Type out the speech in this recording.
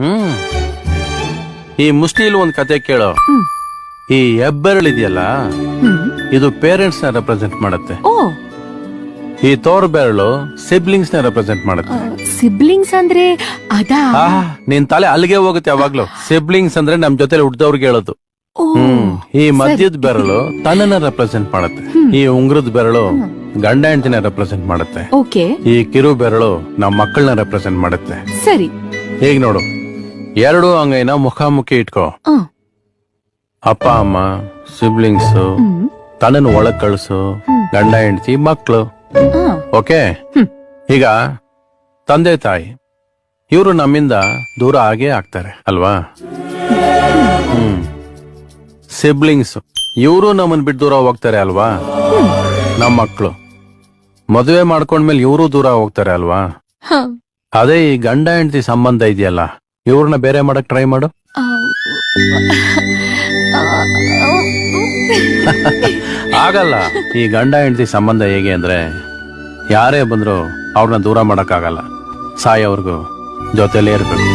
ಹ್ಮ್. ಈ ಮುಸ್ಲಿಲ್ ಒಂದ್ ಕತೆ ಕೇಳೋ. ಈ ಹೆಬ್ಬೆರಳು ಇದೆಯಲ್ಲ ಇದು ಪೇರೆಂಟ್ಸ್ನ ರೆಪ್ರೆಸೆಂಟ್ ಮಾಡುತ್ತೆ. ಓ. ಈ ತೋರ್ ಬೆರಳು ಸಿಬ್ಲಿಂಗ್ಸ್ನ ರೆಪ್ರೆಸೆಂಟ್ ಮಾಡುತ್ತೆ. ಸಿಬ್ಲಿಂಗ್ಸ್ ಅಂದ್ರೆ ಅದಾ? ಆಹ್ ನಿನ್ ತಲೆ ಅಲ್ಲಿಗೆ ಹೋಗುತ್ತೆ ಯಾವಾಗ್ಲೂ. ಸಿಬ್ಲಿಂಗ್ಸ್ ಅಂದ್ರೆ ನಮ್ ಜೊತೆ ಹುಟ್ಟಿದವ್ರಿಗೆ ಹೇಳೋದು. ಓ. ಹ್ಮ್. ಈ ಮಧ್ಯದ ಬೆರಳು ತನ್ನನ್ನ ರೆಪ್ರೆಸೆಂಟ್ ಮಾಡುತ್ತೆ. ಈ ಉಂಗ್ರದ ಬೆರಳು ಗಂಡ ಹೆಂಡತಿನ ರೆಪ್ರೆಸೆಂಟ್ ಮಾಡುತ್ತೆ. ಓಕೆ. ಈ ಕಿರು ಬೆರಳು ನಮ್ಮ ಮಕ್ಕಳನ್ನ ರೆಪ್ರೆಸೆಂಟ್ ಮಾಡುತ್ತೆ. ಸರಿ. ಹೇಗ್ ನೋಡು? ಎರಡು ಅಂಗೈನ ಮುಖಾಮುಖಿ ಇಟ್ಕೋ. ಅಪ್ಪ ಅಮ್ಮ ಸಿಬ್ಲಿಂಗ್ಸ್ ಹ್ಮ್ ತನ್ನನ್ನು ಒಳಗ್ ಕಳ್ಸು ಗಂಡ ಹೆಂಡತಿ ಮಕ್ಕಳು ಆ, ಓಕೆ? ಹ್ಮ್. ಈಗ ತಂದೆ ತಾಯಿ ಇವರು ನಮ್ಮಿಂದ ದೂರ ಆಗೇ ಆಗ್ತಾರೆ ಅಲ್ವಾ? ಹ್ಮ್. ಸಿಬ್ಲಿಂಗ್ಸ್ ಇವರು ನಮ್ಮನ್ ಬಿಟ್ಟು ದೂರ ಹೋಗ್ತಾರೆ ಅಲ್ವಾ? ನಮ್ಮ ಮಕ್ಕಳು ಮದುವೆ ಮಾಡ್ಕೊಂಡ್ಮೇಲೆ ಇವರು ದೂರ ಹೋಗ್ತಾರೆ ಅಲ್ವಾ? ಹ, ಅದೇ ಈ ಗಂಡ ಹೆಂಡತಿ ಸಂಬಂಧ ಇದೆಯಲ್ಲ? ಇವ್ರನ್ನ ಬೇರೆ ಮಾಡಕ್ ಟ್ರೈ ಮಾಡು. ಆಗಲ್ಲ. ಈ ಗಂಡ ಹೆಂಡತಿ ಸಂಬಂಧ ಹೇಗೆ ಅಂದ್ರೆ ಯಾರೇ ಬಂದ್ರು ಅವ್ರನ್ನ ದೂರ ಮಾಡಕ್ ಆಗಲ್ಲ ಅವ್ರಿಗೂ ಜೊತೆಲೇ ಇರ್ಬೇಕು.